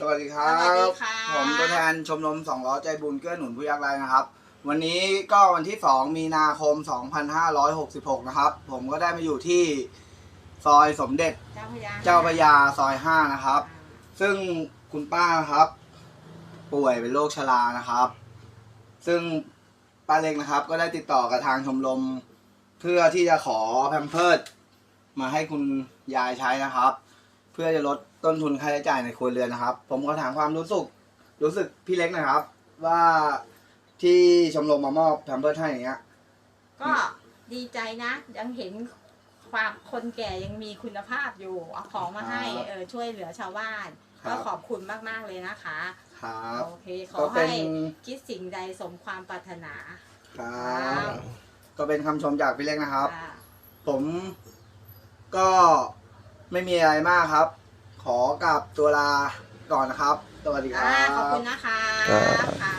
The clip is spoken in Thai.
สวัสดีครัสวัสดีบค่ะผมตัวแทนชมรมสองล้อใจบุญเกื้อหนุนผู้ยากไร้นะครับ วันนี้ก็วันที่ 2 มีนาคม 2566 นะครับ ผมก็ได้มาอยู่ที่ซอยสมเด็จเจ้าพระยาเจ้าพระยาซอย 5 นะครับ ซึ่งคุณป้านะครับ ป่วยเป็นโรคชรานะครับ ซึ่งป้าเล็กนะครับ ก็ได้ติดต่อกับทางชมรม เพื่อที่จะขอแพมเพิร์ดมาให้คุณยายใช้นะครับเพื่อจะลดต้นทุนค่าใช้จ่ายในครัวเรือนนะครับ ผมก็ถามความรู้สึกรู้สึกพี่เล็กหนะครับ ว่าที่ชมรมมามอบแพมเพิร์ดให้อย่างเงี้ย ก็ดีใจนะ ยังเห็นความคนแก่ยังมีคุณภาพอยู่เอาของมาให้ครับเออช่วยเหลือชาวบ้านครับ ก็ขอบคุณมาก ๆ เลยนะคะ ครับโอเค ขอก็เป็ให้นคิดสิ่งใดสมความปรารถนาครับก็เป็นคำชมจากพี่เล็กนะครับ ค่ะผมก็ ไม่มีอะไรมากครับ ขอกลับตัวลาก่อนนะครับ สวัสดีครัอ่าบ ขอบคุณนะคะครับ ค่ะ